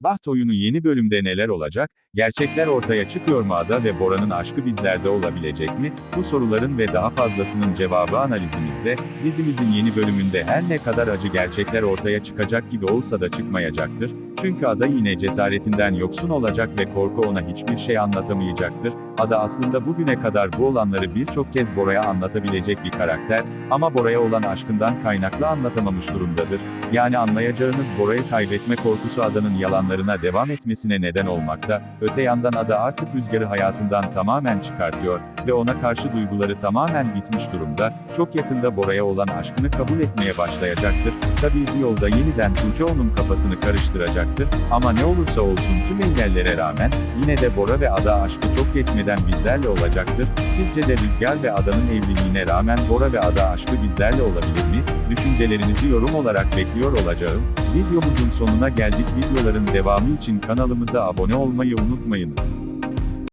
Baht oyunu yeni bölümde neler olacak? Gerçekler ortaya çıkıyor mu Ada ve Bora'nın aşkı bizlerde olabilecek mi? Bu soruların ve daha fazlasının cevabı analizimizde, dizimizin yeni bölümünde her ne kadar acı gerçekler ortaya çıkacak gibi olsa da çıkmayacaktır. Çünkü Ada yine cesaretinden yoksun olacak ve korku ona hiçbir şey anlatamayacaktır. Ada aslında bugüne kadar bu olanları birçok kez Bora'ya anlatabilecek bir karakter, ama Bora'ya olan aşkından kaynaklı anlatamamış durumdadır. Yani anlayacağınız Bora'yı kaybetme korkusu Ada'nın yalanlarına devam etmesine neden olmakta, öte yandan Ada artık Rüzgar'ı hayatından tamamen çıkartıyor ve ona karşı duyguları tamamen bitmiş durumda, çok yakında Bora'ya olan aşkını kabul etmeye başlayacaktır. Tabii bu yolda yeniden Tuğçe onun kafasını karıştıracaktır, ama ne olursa olsun tüm engellere rağmen, yine de Bora ve Ada aşkı çok geçmeden bizlerle olacaktır. Sizce de Rüzgar ve Ada'nın evliliğine rağmen Bora ve Ada aşkı bizlerle olabilir mi? Düşüncelerinizi yorum olarak bekliyor olacağım. Videomuzun sonuna geldik. Videoların devamı için kanalımıza abone olmayı unutmayınız.